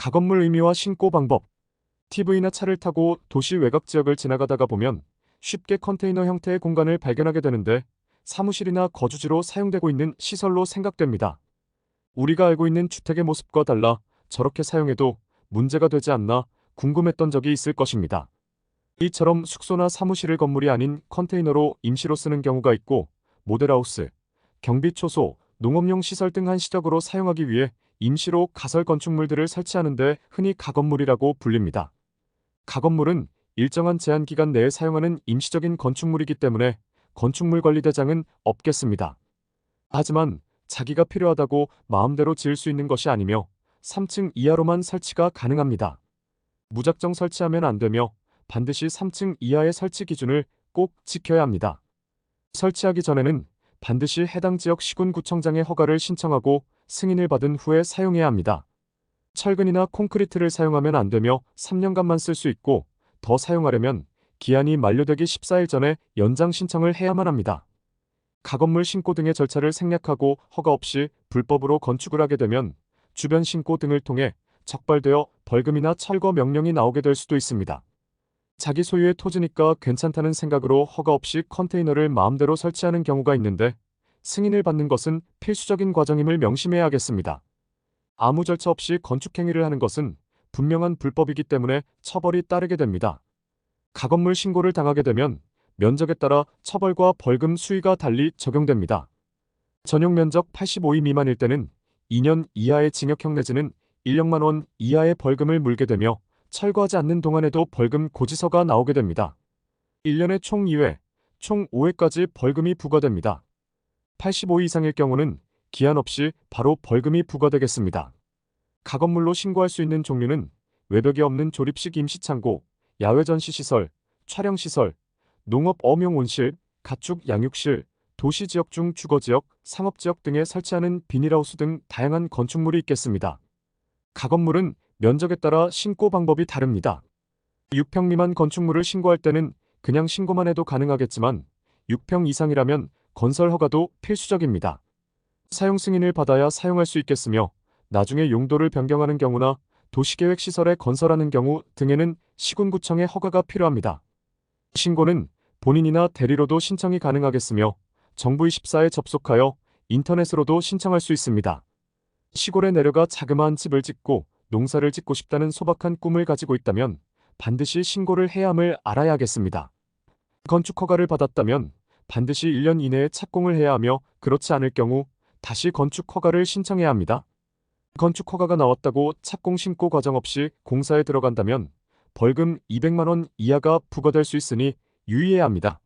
가건물 의미와 신고 방법. TV나 차를 타고 도시 외곽 지역을 지나가다가 보면 쉽게 컨테이너 형태의 공간을 발견하게 되는데 사무실이나 거주지로 사용되고 있는 시설로 생각됩니다. 우리가 알고 있는 주택의 모습과 달라 저렇게 사용해도 문제가 되지 않나 궁금했던 적이 있을 것입니다. 이처럼 숙소나 사무실을 건물이 아닌 컨테이너로 임시로 쓰는 경우가 있고 모델하우스, 경비초소, 농업용 시설 등 한시적으로 사용하기 위해 임시로 가설 건축물들을 설치하는데 흔히 가건물이라고 불립니다. 가건물은 일정한 제한 기간 내에 사용하는 임시적인 건축물이기 때문에 건축물 관리대장은 없겠습니다. 하지만 자기가 필요하다고 마음대로 지을 수 있는 것이 아니며 3층 이하로만 설치가 가능합니다. 무작정 설치하면 안 되며 반드시 3층 이하의 설치 기준을 꼭 지켜야 합니다. 설치하기 전에는 반드시 해당 지역 시군구청장의 허가를 신청하고 승인을 받은 후에 사용해야 합니다. 철근이나 콘크리트를 사용하면 안 되며 3년간만 쓸 수 있고 더 사용하려면 기한이 만료되기 14일 전에 연장 신청을 해야만 합니다. 가건물 신고 등의 절차를 생략하고 허가 없이 불법으로 건축을 하게 되면 주변 신고 등을 통해 적발되어 벌금이나 철거 명령이 나오게 될 수도 있습니다. 자기 소유의 토지니까 괜찮다는 생각으로 허가 없이 컨테이너를 마음대로 설치하는 경우가 있는데 승인을 받는 것은 필수적인 과정임을 명심해야 하겠습니다. 아무 절차 없이 건축 행위를 하는 것은 분명한 불법이기 때문에 처벌이 따르게 됩니다. 가건물 신고를 당하게 되면 면적에 따라 처벌과 벌금 수위가 달리 적용됩니다. 전용 면적 85이 미만일 때는 2년 이하의 징역형 내지는 1억만 원 이하의 벌금을 물게 되며 철거하지 않는 동안에도 벌금 고지서가 나오게 됩니다. 1년에 총 2회, 총 5회까지 벌금이 부과됩니다. 85 이상일 경우는 기한 없이 바로 벌금이 부과되겠습니다. 가건물로 신고할 수 있는 종류는 외벽이 없는 조립식 임시창고, 야외 전시시설, 촬영시설, 농업 어명 온실, 가축 양육실, 도시지역 중 주거지역, 상업지역 등에 설치하는 비닐하우스 등 다양한 건축물이 있겠습니다. 가건물은 면적에 따라 신고 방법이 다릅니다. 6평 미만 건축물을 신고할 때는 그냥 신고만 해도 가능하겠지만 6평 이상이라면 건설 허가도 필수적입니다. 사용 승인을 받아야 사용할 수 있겠으며 나중에 용도를 변경하는 경우나 도시계획 시설에 건설하는 경우 등에는 시군구청의 허가가 필요합니다. 신고는 본인이나 대리로도 신청이 가능하겠으며 정부 24에 접속하여 인터넷으로도 신청할 수 있습니다. 시골에 내려가 자그마한 집을 짓고 농사를 짓고 싶다는 소박한 꿈을 가지고 있다면 반드시 신고를 해야 함을 알아야 하겠습니다. 건축 허가를 받았다면 반드시 1년 이내에 착공을 해야 하며 그렇지 않을 경우 다시 건축 허가를 신청해야 합니다. 건축 허가가 나왔다고 착공 신고 과정 없이 공사에 들어간다면 벌금 200만 원 이하가 부과될 수 있으니 유의해야 합니다.